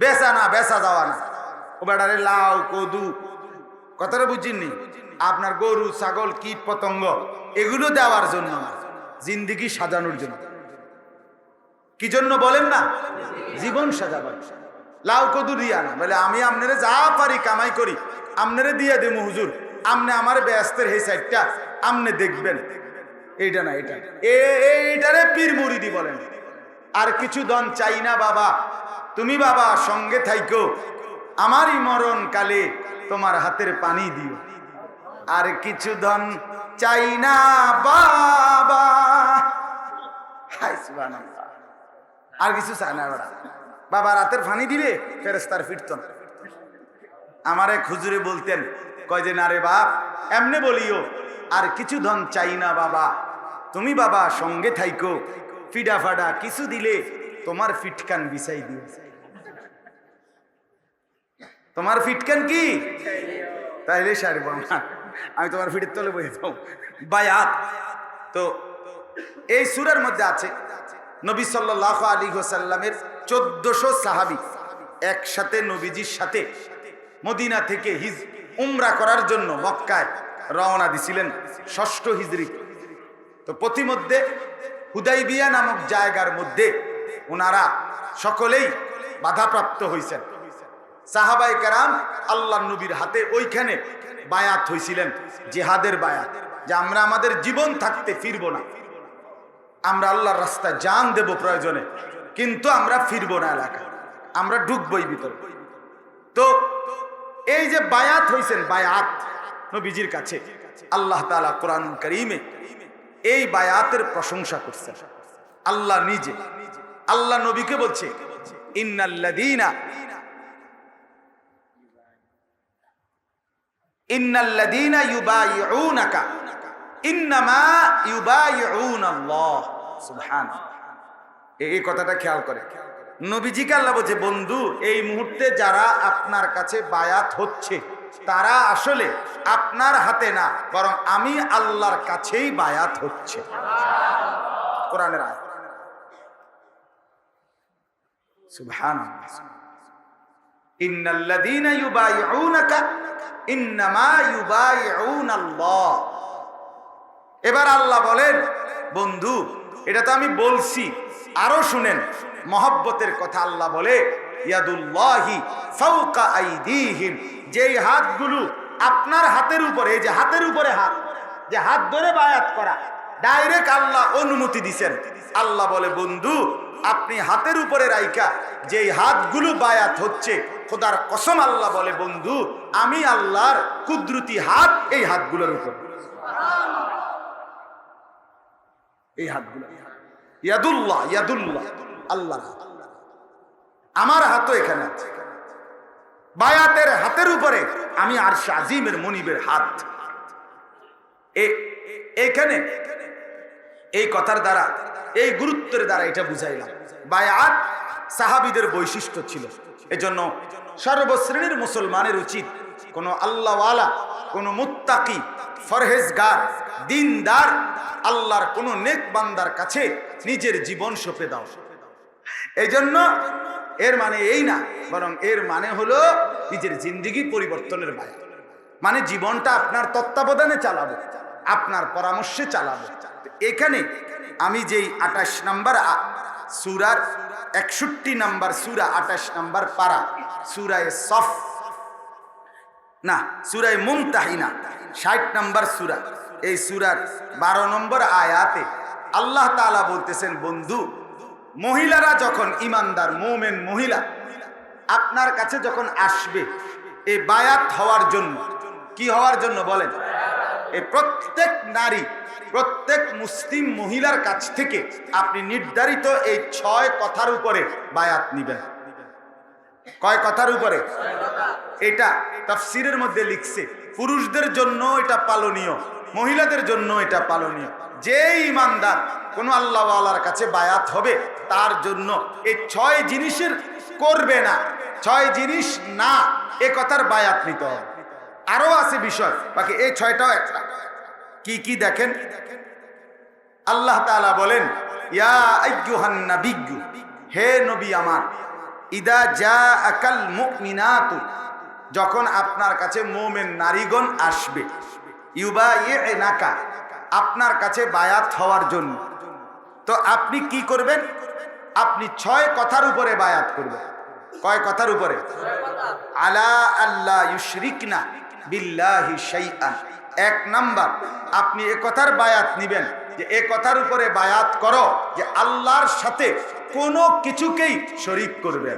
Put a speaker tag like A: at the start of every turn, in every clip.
A: বেচা না, বেচা যাওয়া না। ও বেড়ারে লাউ, কদু, কথাটা বুঝিনি আপনার গরু, ছাগল, কীট, পতঙ্গ, এগুলো দেওয়ার জন্য জিন্দিগি সাজানোর জন্য। কি জন্য বলেন না? জীবন সাজাবার। লাউ, কদু দিয়া না, বলে আমি আপনারে যা পারি কামাই করি, আপনারে দিয়ে দেবো হুজুর। আমনে আমার ব্যস্তের হে সাইডটা আমনে দেখবেন। এইটা না এটা এইটারে পীর মুরিদি বলেন। আর কিছু দন চাই না বাবা। তুমি বাবা, সঙ্গে থাইকো। আমারই মরণ কালে তোমার হাতের পানি দিও। আর কিছু ধন চাই না বাবা। আর কিছু চায় না ওরা বাবা, রাতের পানি দিলে ফেরেস্তার ফিরত আমার এক হুজুরে বলতেন, কয় যে, না রে বাপ, এমনে বলিও, আর কিছু ধন চাই না বাবা। তুমি বাবা, সঙ্গে থাইকো। ফিডা ফাডা কিছু দিলে তোমার ফিটকান বিছাই দিও। তোমার ফিটকান কি? তাইলে সারবো আমার। আমি তোমার ফিটের তলে বসে যাও বায়াত। তো এই সুরের মধ্যে আছে, নবী সাল্লাহ আলী হোসাল্লামের চোদ্দশো সাহাবি একসাথে নবীজির সাথে মদিনা থেকে হিজ উমরা করার জন্য মক্কায় রওনা দিছিলেন ষষ্ঠ হিজরি। তো প্রতিমধ্যে হুদাইবিয়া নামক জায়গার মধ্যে ওনারা সকলেই বাধাপ্রাপ্ত হয়েছেন সাহাবাই কারাম আল্লাহ নবীর হাতে ওইখানে বায়াত হয়েছিলেন জেহাদের বায়াত, যে আমরা আমাদের জীবন থাকতে ফিরব না। আমরা আল্লাহর রাস্তায় জান দেব প্রয়োজনে, কিন্তু আমরা ফিরব না এলাকায়। আমরা ঢুকবই ভিতরে। তো এই যে বায়াত হয়েছেন বায়াত নবীজির কাছে, আল্লাহ তালা কোরআন করিমে এই বায়াতের প্রশংসা করছে। আল্লাহ নিজে, আল্লাহ নবীকে বলছে ইন্নাল্লাদিনা ইন্নাল্লাদিনা ইউবাইউনাকা ইন্নামা ইউবাইউনাল্লাহ এই এই কথাটা খেয়াল করে। নবীজিকে আল্লাহ বলছে, বন্ধু, এই মুহূর্তে যারা আপনার কাছে বায়াত হচ্ছে তারা আসলে আপনার হাতে না, বরং আমি আল্লাহর কাছেই বায়াত হচ্ছে। কোরআনের ইউবাইউনাল্লাহ। এবার আল্লাহ বলেন, বন্ধু, এটা তো আমি বলছি, আরও শুনেন, মহব্বতের কথা আল্লাহ বলে ইয়াদুল্লাহি ফাওকা আইদিহিম। যেই হাতগুলো আপনার হাতের উপরে, এই যে হাতের উপরে হাত, যে হাত ধরে বায়াত করা, ডাইরেক্ট আল্লাহ অনুমতি দিছেন। আল্লাহ বলে, বন্ধু, আপনি হাতের উপরে রাইকা যেই হাতগুলো বায়াত হচ্ছে, খোদার কসম আল্লাহ বলে, বন্ধু, আমি আল্লাহর কুদরতি হাত এই হাতগুলোর উপর। এই হাতগুলো। ইয়াদুল্লাহ ইয়াদুল্লাহ আল্লাহ আমার হাতও এখানে আছে। বায়াতের হাতের উপরে আমি আর আজিমের মনিবের হাত। এখানে এই কথার দ্বারা, এই গুরুত্বের দ্বারা এটা বুঝাইলাম। বায়াত সাহাবিদের বৈশিষ্ট্য ছিল। এজন্য সর্বশ্রেণীর মুসলমানের উচিত কোনো আল্লাহওয়ালা, কোনো মুত্তাকি, ফরহেজগার, দিনদার, আল্লাহর কোনো নেক বান্দার কাছে নিজের জীবন সঁপে দাও। এই জন্য এর মানে এই না, বরং এর মানে হলো নিজের জিন্দিগি পরিবর্তনের বায়াত মানে জীবনটা আপনার তত্ত্বাবধানে চালাবো, আপনার পরামর্শে চালাবো। এখানে আমি যেই আঠাশ নাম্বার সুরার একষট্টি নাম্বার সুরা, আঠাশ নাম্বার পারা, সুরায় সফ, না, সুরায় মুমতাহিনা, ষাট নাম্বার সুরা, এই সুরার বারো নম্বর আয়াতে আল্লাহ তাআলা বলতেছেন, বন্ধু মহিলারা যখন ইমানদার, মোমেন মহিলা, আপনার কাছে যখন আসবে এই বায়াত হওয়ার জন্য, কি হওয়ার জন্য বলেন? এই প্রত্যেক নারী, প্রত্যেক মুসলিম মহিলার কাছ থেকে আপনি নির্ধারিত এই ছয় কথার উপরে বায়াত নিবেন। কয় কথার উপরে? এটা তাফসিরের মধ্যে লিখছে, পুরুষদের জন্য এটা পালনীয়। মহিলাদের জন্য এটা পালনীয়। যে ইমানদার কোন আল্লাহওয়ালার কাছে বায়াত হবে, তার জন্য এই ছয় জিনিসের করবে না। ছয় জিনিস না, এ কথার বায়াত নিতে হবে। আরও আছে বিষয়, বাকি এই ছয়টাও একটা। কি কি দেখেন? আল্লাহ তাআলা বলেন, ইয়া নাবিয়্যু, হে নবী আমার, ইদা যা আকাল মুমিনাতু, যখন আপনার কাছে মোমেন নারীগণ আসবে ইউবা ইয়ে নাকা আপনার কাছে বায়াত হওয়ার জন্য। তো আপনি কি করবেন? আপনি ছয় কথার উপরে বায়াত করবেন। কয় কথার উপরে? আলা আল্লাহ ইউশরিকনা বিল্লাহি শাইআন। এক নাম্বার, আপনি এ কথার বায়াত নিবেন যে এ কথার উপরে বায়াত করো যে আল্লাহর সাথে কোনো কিছুকেই শরিক করবে।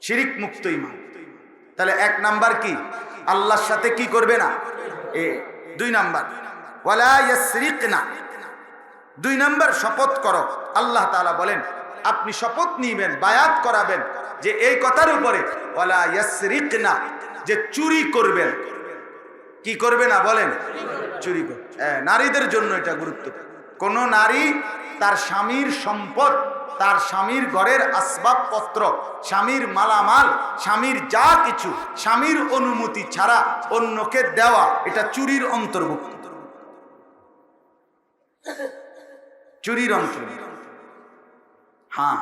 A: শিরিক মুক্ত ইমান। তাহলে এক নাম্বার কি? আল্লাহর সাথে কি করবে না? এ দুই নাম্বার। ওয়ালা ইয়াসরিকনা। দুই নাম্বার শপথ করো। আল্লাহ তাআলা বলেন আপনি শপথ নিবেন বায়াত করাবেন যে এই কথার উপরে। ওয়ালা ইয়াসরিকনা যে চুরি করবেন। কি করবে না বলেন? চুরি কর হ্যাঁ, নারীদের জন্য এটা গুরুত্বপূর্ণ। কোন নারী তার স্বামীর সম্পদ তার স্বামীর ঘরের আসবাবপত্র, স্বামীর মালামাল, স্বামীর যা কিছু, স্বামীর অনুমতি ছাড়া অন্যকে দেওয়া, এটা চুরির অন্তর্ভুক্ত। চুরির অন্তর্ভুক্ত। হ্যাঁ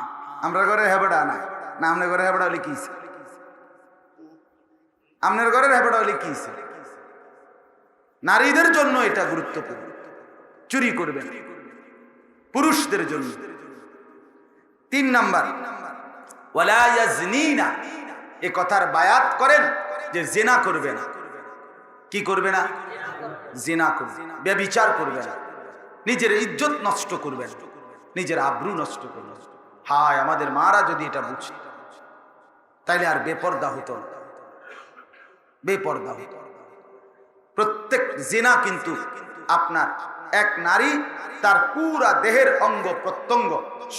A: আমরা ঘরে হেবড়া না না আপনার ঘরে হেবড়া হলে কি আপনার ঘরের হেবড়া হলে কি নারীদের জন্য এটা গুরুত্বপূর্ণ। চুরি করবেন। পুরুষদের জন্য। তিন নাম্বার। ওয়ালা ইয়াজনিনা, এ কথার বায়াত করেন যে জেনা করবে না। কি করবে না? জেনা করবে। ব্যবিচার করবে না। নিজের ইজ্জত নষ্ট করবে না। নিজের আব্রু নষ্ট করবে হায়, আমাদের মারা যদি এটা বুঝত তাইলে আর বেপর্দা হতো না। বেপর্দা হতো প্রত্যেক জেনা কিন্তু আপনার এক নারী তার পুরা দেহের অঙ্গ প্রত্যঙ্গ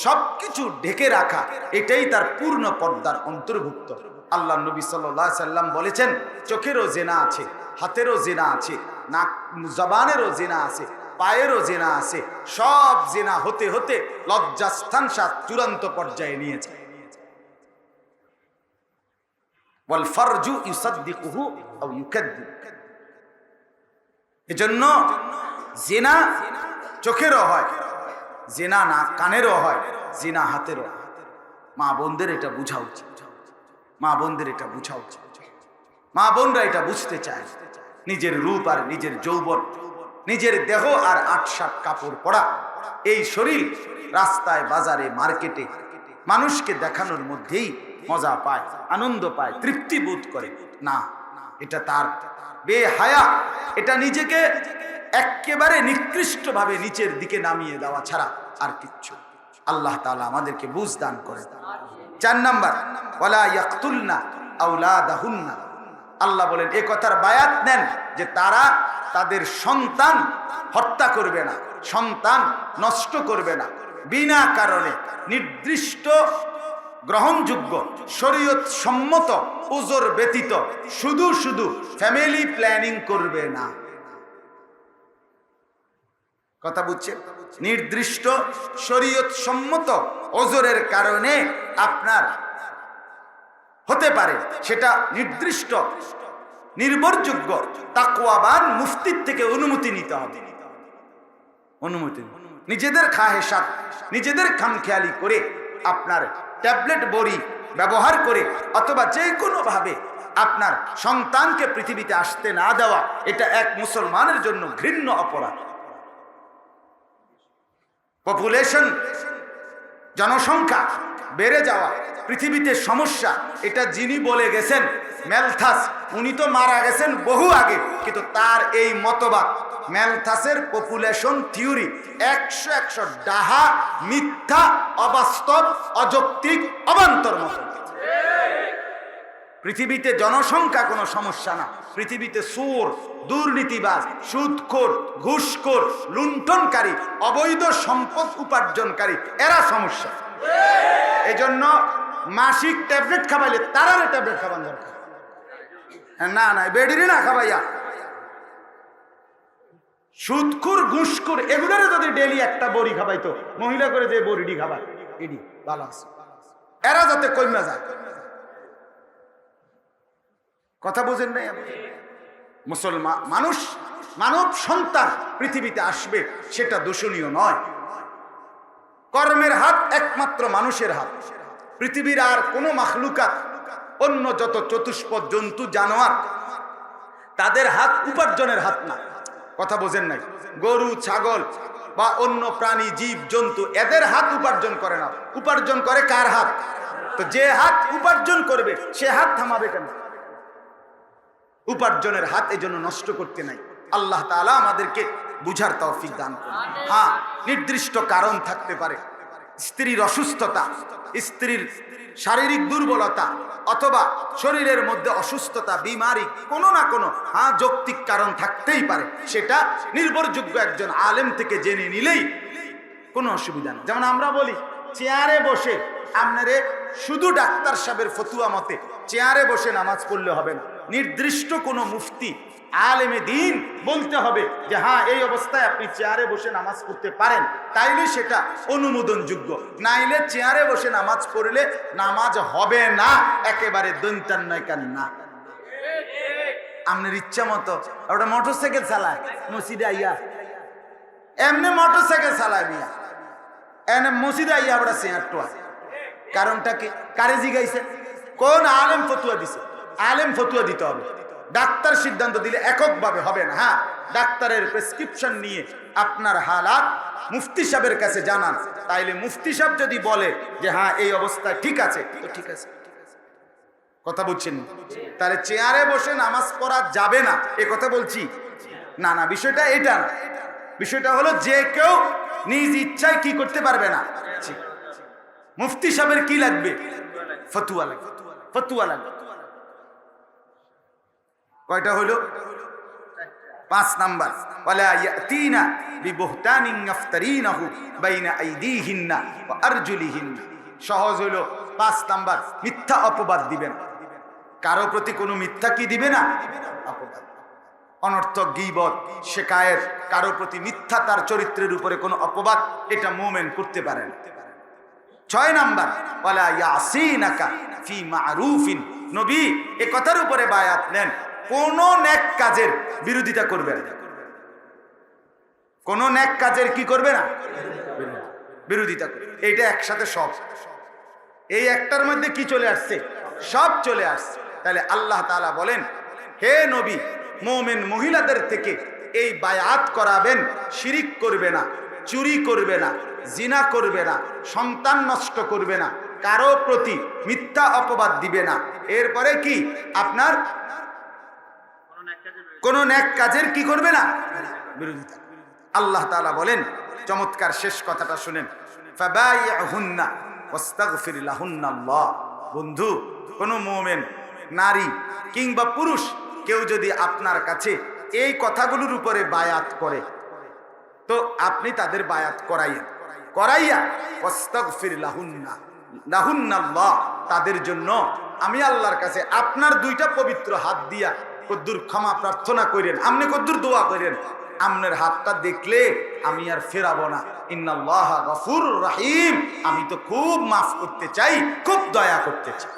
A: সবকিছু ঢেকে রাখা, এটাই তার পূর্ণ পর্দার অন্তর্ভুক্ত। আল্লাহ নবী সাল্লাহ সাল্লাম বলেছেন, চোখেরও জেনা আছে, হাতেরও জেনা আছে, নাক, জবানেরও জেনা আছে, পায়েরও জেনা আছে, সব জেনা হতে হতে লজ্জাস্থান সাত চূড়ান্ত পর্যায়ে নিয়েছে। এজন্য জেনা চোখেরও হয়, জেনা না কানেরও হয়, জেনা হাতেরও। মা বোনদের এটা বুঝা উচিত। মা বোনদের এটা বুঝা উচিত। মা বোনরা এটা বুঝতে চায়। নিজের রূপ আর নিজের যৌবন, নিজের দেহ আর আটসাট কাপড় পরা। এই শরীর রাস্তায়, বাজারে, মার্কেটে মানুষকে দেখানোর মধ্যেই মজা পায়, আনন্দ পায়, তৃপ্তি বোধ করে। না, এটা তার। বেহায়া, এটা নিজেকে একেবারে নিকৃষ্টভাবে নিচের দিকে নামিয়ে দেওয়া ছাড়া আর কিচ্ছু আল্লাহ তালা আমাদেরকে বুঝ দান করে চার নাম্বার, ওয়ালা ইয়াকতুলনা আওলাদাহুন্না। আল্লাহ বলেন, এ কথার বায়াত নেন যে তারা তাদের সন্তান হত্যা করবে না, সন্তান নষ্ট করবে না, বিনা কারণে নির্দিষ্ট গ্রহণযোগ্য শরীয়ত সম্মত ওজোর ব্যতীত শুধু শুধু ফ্যামিলি প্ল্যানিং করবে না। কথা বুঝছেন নির্দিষ্ট শরীয়ত সম্মত ওজোরের কারণে আপনার হতে পারে। সেটা নির্দিষ্ট, নির্ভরযোগ্য তাকুয়াবান মুফতির থেকে অনুমতি নিতে হবে। অনুমতি নিজেদের খাহেসাত, নিজেদের খামখেয়ালি করে আপনার ট্যাবলেট বড়ি ব্যবহার করে অথবা যে কোনোভাবে আপনার সন্তানকে পৃথিবীতে আসতে না দেওয়া, এটা এক মুসলমানের জন্য ঘৃণ্য অপরাধ। পপুলেশন জনসংখ্যা বেড়ে যাওয়া, পৃথিবীতে সমস্যা, এটা যিনি বলে গেছেন ম্যালথাস উনি তো মারা গেছেন বহু আগে, কিন্তু তার এই মতবাদ ম্যালথাসের পপুলেশন থিওরি একশো একশো ডাহা মিথ্যা, অবাস্তব, অযৌক্তিক, অবান্তর মত পৃথিবীতে জনসংখ্যা কোনো সমস্যা না। পৃথিবীতে সুর, দুর্নীতিবাজ, সুদখোর, ঘুষখোর, লুণ্ঠনকারী, অবৈধ সম্পদ উপার্জনকারী, এরা সমস্যা। এজন্য মাসিক ট্যাবলেট খাবাইলে তারারে ট্যাবলেট খাবার দরকার। না না বেডিরে না খাবাইয়া। সুদখুর, ঘুষখুর, এগুলোরে যদি ডেলি একটা বড়ি খাবাইতো, মহিলা করে যে বড়িটি খাবায় এডি, ভালো আছে। এরা যাতে কইমা যায়। কথা বোঝেন নাই? মুসলমান, মানুষ, মানব সন্তান পৃথিবীতে আসবে, সেটা দূষণীয় নয়। কর্মের হাত একমাত্র মানুষের হাত। পৃথিবীর আর কোনো মাখলুকাত, অন্য যত চতুষ্পদ জন্তু, জানোয়ার, তাদের হাত উপার্জনের হাত না। কথা বোঝেন নাই? গরু, ছাগল বা অন্য প্রাণী, জীব, জন্তু, এদের হাত উপার্জন করে না। উপার্জন করে কার হাত? তো যে হাত উপার্জন করবে, সে হাত থামাবে কেন? উপার্জনের হাত এই জন্য নষ্ট করতে নাই। আল্লাহ তাআলা আমাদেরকে বুঝার তৌফিক দান করুন। হ্যাঁ নির্দিষ্ট কারণ থাকতে পারে। স্ত্রীর অসুস্থতা স্ত্রীর শারীরিক দুর্বলতা অথবা শরীরের মধ্যে অসুস্থতা বিমারি কোনো না কোনো হ্যাঁ যৌক্তিক কারণ থাকতেই পারে। সেটা নির্ভরযোগ্য একজন আলেম থেকে জেনে নিলেই কোনো অসুবিধা নেই। যেমন আমরা বলি চেয়ারে বসে আপনারে শুধু ডাক্তার সাহেবের ফতুয়া মতে চেয়ারে বসে নামাজ পড়লে হবে না। নির্দিষ্ট কোনো মুফতি, আলেমে দিন বলতে হবে যে হ্যাঁ এই অবস্থায় আপনি চেয়ারে বসে নামাজ পড়তে পারেন। তাইলে সেটা অনুমোদনযোগ্য। নাইলে চেয়ারে বসে নামাজ পড়লে নামাজ হবে না, একেবারে দৈন্তান্নয় কান না। আপনার ইচ্ছা মতো ওটা মোটর সাইকেল চালায়, মসজিদে আইয়া। এমনি মোটর সাইকেল চালায় মিয়া। এনে মসজিদে আইয়া আমরা চেয়ার টোয়া কারণটা কি? কারে জিগাইছে? কোন আলেম ফতুয়া দিছে? আলেম ফতুয়া দিতে হবে। ডাক্তার সিদ্ধান্ত দিলে এককভাবে হবে না হ্যাঁ? ডাক্তারের প্রেসক্রিপশন নিয়ে আপনার হালাত মুফতি সাহেবের কাছে জানান। তাইলে মুফতি সাহেব যদি বলে যে হ্যাঁ এই অবস্থা ঠিক আছে। তো ঠিক আছে। কথা বলছেন তাহলে চেয়ারে বসে নামাজ পড়া যাবে না, এ কথা বলছি। না না, বিষয়টা এটা না। বিষয়টা হলো যে কেউ নিজ ইচ্ছায় কি করতে পারবে না। মুফতি সাহেবের কি লাগবে? ফতুয়া লাগবে। ফতুয়া লাগবে। কয়টা হলো? পাঁচ নাম্বার। ওয়ালা ইয়াতিনা বিবহতানিন ইয়াফতারিনাহু বাইনা আইদিহিন্না ওয়া আরজুলিহিন্না। সহজ হলো পাঁচ নাম্বার, মিথ্যা অপবাদ দিবেন। কারও প্রতি কোনো মিথ্যা কি দিবে না? অপবাদ। অনর্থক গিবত, শেকায়েত, কারও প্রতি মিথ্যা তার চরিত্রের উপরে কোনো অপবাদ, এটা মোমেন করতে পারেন ছয় নাম্বার, ওয়ালা ইয়াসিনাকা ফি মারুফিন। নবী এ কথার উপরে বায়াত নেন। কোন নেক কাজের বিরোধিতা করবেন না। কোন নেক কাজের কি করবে না? বিরোধিতা করবে। এইটা একসাথে সব। এই একটার মধ্যে কি চলে আসছে? সব চলে আসছে। তাহলে আল্লাহ তাআলা বলেন, হে নবী, মোমেন মহিলাদের থেকে এই বায়াত করাবেন, শিরিক করবে না, চুরি করবে না, জিনা করবে না, সন্তান নষ্ট করবে না, কারও প্রতি মিথ্যা অপবাদ দিবে না। এরপরে কি? আপনার কোন ন্যাক কাজের কি করবে না? বিরোধিতা আল্লাহ তালা বলেন, চমৎকার শেষ কথাটা শুনেন। বন্ধু, কোন মুমিন, নারী কিংবা পুরুষ কেউ যদি আপনার কাছে এই কথাগুলোর উপরে বায়াত করে, তো আপনি তাদের বায়াত করাইয়েন করাইয়া ওয়াস্তাগফির লাহুন্না, লাহুন্নাল্লাহ, তাদের জন্য আমি আল্লাহর কাছে আপনার দুইটা পবিত্র হাত দিয়া কদ্দুর ক্ষমা প্রার্থনা করেন আপনি কদ্দুর দোয়া করেন আপনার হাতটা দেখলে আমি আর ফেরাবো না। ইন্নাল্লাহ গফুর রাহিম। আমি তো খুব মাফ করতে চাই, খুব দয়া করতে চাই।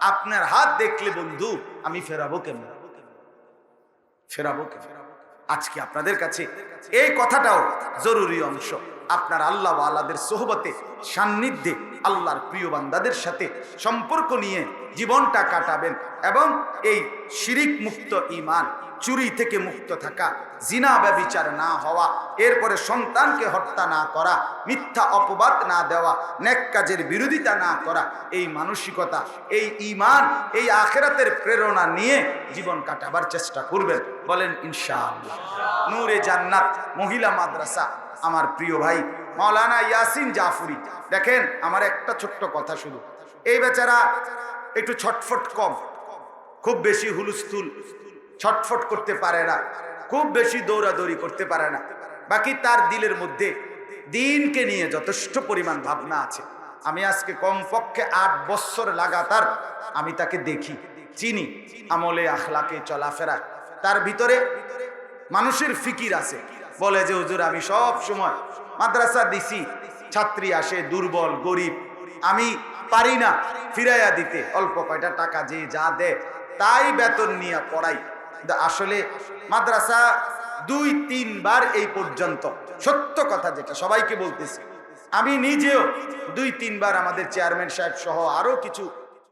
A: আপনার হাত দেখলে বন্ধু, আমি ফেরাবো কেমন? ফেরাবো কেমন? আজকে আপনাদের কাছে এই কথাটাও জরুরি অংশ। আপনার আল্লাহ আল্লাদের সোহবতে, সান্নিধ্যে আল্লাহর প্রিয় বান্দাদের সাথে সম্পর্ক নিয়ে জীবনটা কাটাবেন এবং এই শিরিক মুক্ত ইমান চুরি থেকে মুক্ত থাকা, জিনা ব্যবিচার না হওয়া, এরপরে সন্তানকে হত্যা না করা, মিথ্যা অপবাদ না দেওয়া, নেক কাজের বিরোধিতা না করা, এই মানসিকতা, এই ইমান এই আখেরাতের প্রেরণা নিয়ে জীবন কাটাবার চেষ্টা করবেন। বলেন, ইনশাআল্লাহ। নূরে জান্নাত, মহিলা মাদ্রাসা আমার প্রিয় ভাই মাওলানা ইয়াসিন জাফরি। দেখেন, আমার একটা ছোট্ট কথা শুধু। এই বেচারা একটু ছটফট কম। খুব বেশি হুলুস্থুল। ছটফট করতে পারে না। খুব বেশি দৌড়াদৌড়ি করতে পারে না। বাকি তার দিলের মধ্যে দিনকে নিয়ে যথেষ্ট পরিমাণ ভাবনা আছে। আমি আজকে কমপক্ষে আট বছর লাগাতার আমি তাকে দেখি, চিনি আমলে আখলাকে চলাফেরা। তার ভিতরে মানুষের ফিকির আছে। বলে যে, হুজুর, আমি সব সময় মাদ্রাসা দিছি। ছাত্রী আসে, দুর্বল, গরিব। আমি পারি না ফিরাইয়া দিতে। অল্প কয়টা টাকা যে যা দেয় তাই বেতন নিয়ে পড়াই। আসলে মাদ্রাসা দুই, তিনবার এই পর্যন্ত, সত্য কথা যেটা সবাইকে বলতেছি। আমি নিজেও দুই, তিনবার আমাদের চেয়ারম্যান সাহেব সহ আরও কিছু